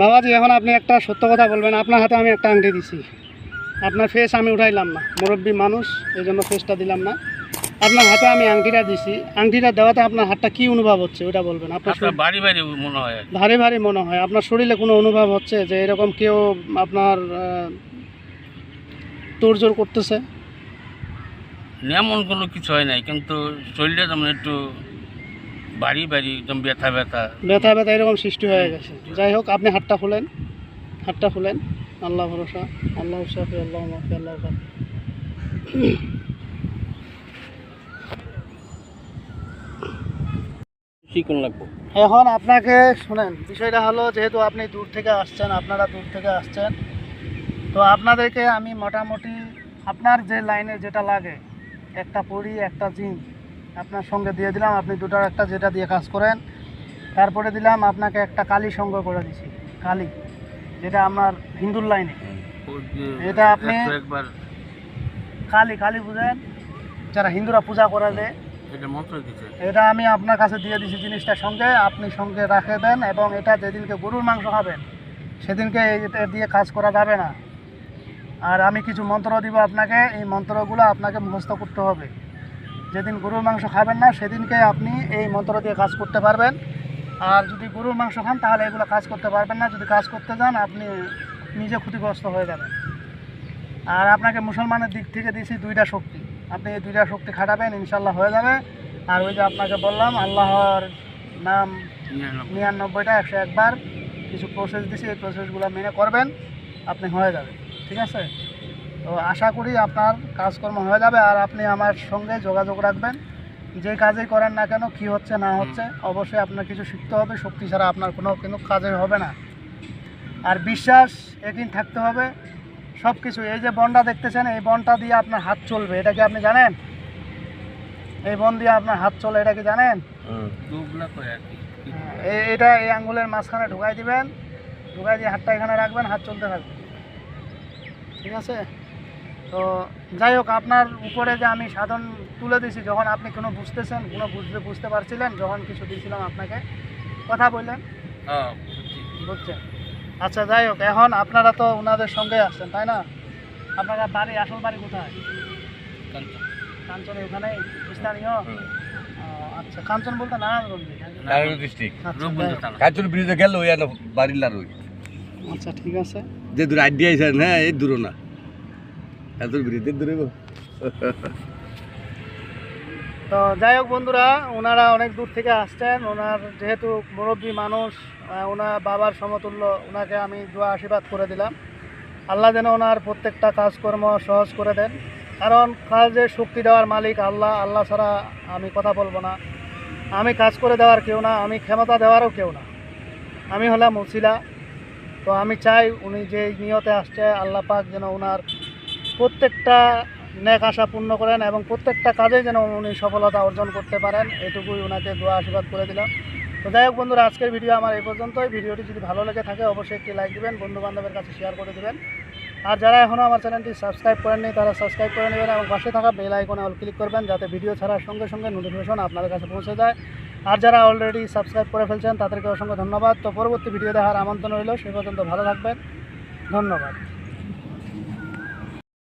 বাবাজি এখন আপনি একটা সত্য কথা বলবেন। আপনার হাতে আমি একটা আংটি দিছি। আপনার ফেস আমি উঠাইলাম না। মুরব্বী মানুষ এই জন্য ফেসটা দিলাম না। আপনার হাতে আমি আংটিটা দিছি। আংটিটা দেওয়াতে আপনার হাতটা কি অনুভব হচ্ছে ওটা বলবেন। আপনার ভারী বাড়ি মনে হয়। ভারী ভারী মনে হয়। আপনার শরীরে কোনো অনুভব হচ্ছে যে এরকম কেউ আপনার তোড়জোড় করতেছে? এমন কোনো কিছু হয় নাই কিন্তু শরীরটা যেমন একটু বাড়ি বাড়ি একদম ব্যথা ব্যথা। ব্যথা ব্যথা এরকম সৃষ্টি হয়ে গেছে। যাই হোক আপনি হাতটা খুলেন হাতটা খুলেন আল্লাহ ভরসা আল্লাহ সাফি আল্লাহ মাফি আল্লাহ। লাগবো? এখন আপনাকে শুনেন বিষয়টা হলো যেহেতু আপনি দূর থেকে আসছেন আপনারা দূর থেকে আসছেন তো আপনাদেরকে আমি মোটামুটি আপনার যে লাইনে যেটা লাগে একটা পড়ি একটা জিন আপনার সঙ্গে দিয়ে দিলাম। আপনি দুটার একটা যেটা দিয়ে কাজ করেন তারপরে দিলাম আপনাকে একটা কালী সঙ্গ করে দিছি। কালী যেটা আমার হিন্দুর লাইনে। এটা আপনি- কালী কালী বুঝেন যারা হিন্দুরা পূজা করে এটা এটা আমি আপনার কাছে দিয়ে দিছি জিনিসটা সঙ্গে আপনি সঙ্গে রাখে দেন এবং এটা যেদিনকে গরুর মাংস খাবেন সেদিনকে এটা দিয়ে কাজ করা যাবে না। আর আমি কিছু মন্ত্র দিব আপনাকে এই মন্ত্রগুলো আপনাকে মুখস্থ করতে হবে। যেদিন গরুর মাংস খাবেন না সেদিনকে আপনি এই মন্ত্র দিয়ে কাজ করতে পারবেন। আর যদি গরুর মাংস খান তাহলে এগুলো কাজ করতে পারবেন না। যদি কাজ করতে যান আপনি নিজে ক্ষতিগ্রস্ত হয়ে যাবেন। আর আপনাকে মুসলমানের দিক থেকে দিয়েছি দুইটা শক্তি। আপনি এই দুইটা শক্তি খাটাবেন ইনশাল্লাহ হয়ে যাবে। আর ওই যে আপনাকে বললাম আল্লাহর নাম নিরানব্বইটা একশো একবার কিছু প্রসেস দিছি এই প্রসেসগুলো মেনে করবেন আপনি হয়ে যাবে ঠিক আছে? তো আশা করি আপনার কাজকর্ম হয়ে যাবে আর আপনি আমার সঙ্গে যোগাযোগ রাখবেন। যে কাজেই করেন না কেন, কি হচ্ছে না হচ্ছে, অবশ্যই আপনার কিছু শিখতে হবে, শক্তি ছাড়া আপনার কোনো কিন্তু কাজে হবে না। আর বিশ্বাস একদিন থাকতে হবে সব কিছু এই যে বনটা দেখতেছেন, এই বনটা দিয়ে আপনার হাত চলবে, এটা কি আপনি জানেন? এই বন দিয়ে আপনার হাত চলে, এটা কি জানেন? এটা এই আঙ্গুলের মাঝখানে ঢুকাই দিবেন, ঢুকাই দিয়ে হাতটা এখানে রাখবেন, হাত চলতে থাকবে। ঠিক আছে? তো যাই হোক আপনার উপরে যে আমি সাধন তুলে দিছি যখন আপনি কোনো বুঝতেছেন কোনো বুঝতে বুঝতে পারছিলেন যখন কিছু দিয়েছিলাম আপনাকে কথা বললেন। হ্যাঁ বুঝছেন? আচ্ছা যাই হোক এখন আপনারা তো ওনাদের সঙ্গে আসছেন তাই না? আপনারা বাড়ি আসল বাড়ি কোথায়? কাঞ্চন। ওখানে স্থানীয়? আচ্ছা কাঞ্চন বলতে নারায়ণগঞ্জে ডিস্ট্রিক্ট আচ্ছা। কাঞ্চন ব্রিজে গেল ওই আর বাড়ির লার আচ্ছা ঠিক আছে। যে দূর আইডিয়া আইসেন হ্যাঁ এই দূর না। এত ব্রিজের দূরে তো যাই হোক বন্ধুরা, ওনারা অনেক দূর থেকে আসছেন। ওনার যেহেতু মুরব্বী মানুষ ওনার বাবার সমতুল্য, ওনাকে আমি দোয়া আশীর্বাদ করে দিলাম। আল্লাহ যেন ওনার প্রত্যেকটা কাজকর্ম সহজ করে দেন। কারণ কাজে শক্তি দেওয়ার মালিক আল্লাহ আল্লাহ ছাড়া আমি কথা বলব না। আমি কাজ করে দেওয়ার কেউ না, আমি ক্ষমতা দেওয়ারও কেউ না। আমি হলাম উসিলা তো আমি চাই উনি যে নিয়তে আসছে, আল্লাহ পাক যেন ওনার প্রত্যেকটা ন্যাক আশা পূর্ণ করেন এবং প্রত্যেকটা কাজে যেন উনি সফলতা অর্জন করতে পারেন, এটুকুই ওনাকে দোয়া আশীর্বাদ করে দিলাম। তো যাই হোক বন্ধুরা, আজকের ভিডিও আমার এই পর্যন্তই। ভিডিওটি যদি ভালো লেগে থাকে, অবশ্যই একটি লাইক দিবেন বন্ধু বান্ধবের কাছে শেয়ার করে দেবেন। আর যারা এখনও আমার চ্যানেলটি সাবস্ক্রাইব করেননি, তারা সাবস্ক্রাইব করে নেবেন এবং পাশে থাকা বেল আইকনে অল ক্লিক করবেন, যাতে ভিডিও ছাড়ার সঙ্গে সঙ্গে নোটিফিকেশন আপনাদের কাছে পৌঁছে যায়। আর যারা অলরেডি সাবস্ক্রাইব করে ফেলছেন, তাদেরকে অসংখ্য ধন্যবাদ। তো পরবর্তী ভিডিও দেখার আমন্ত্রণ রইল। সে পর্যন্ত ভালো থাকবেন। ধন্যবাদ।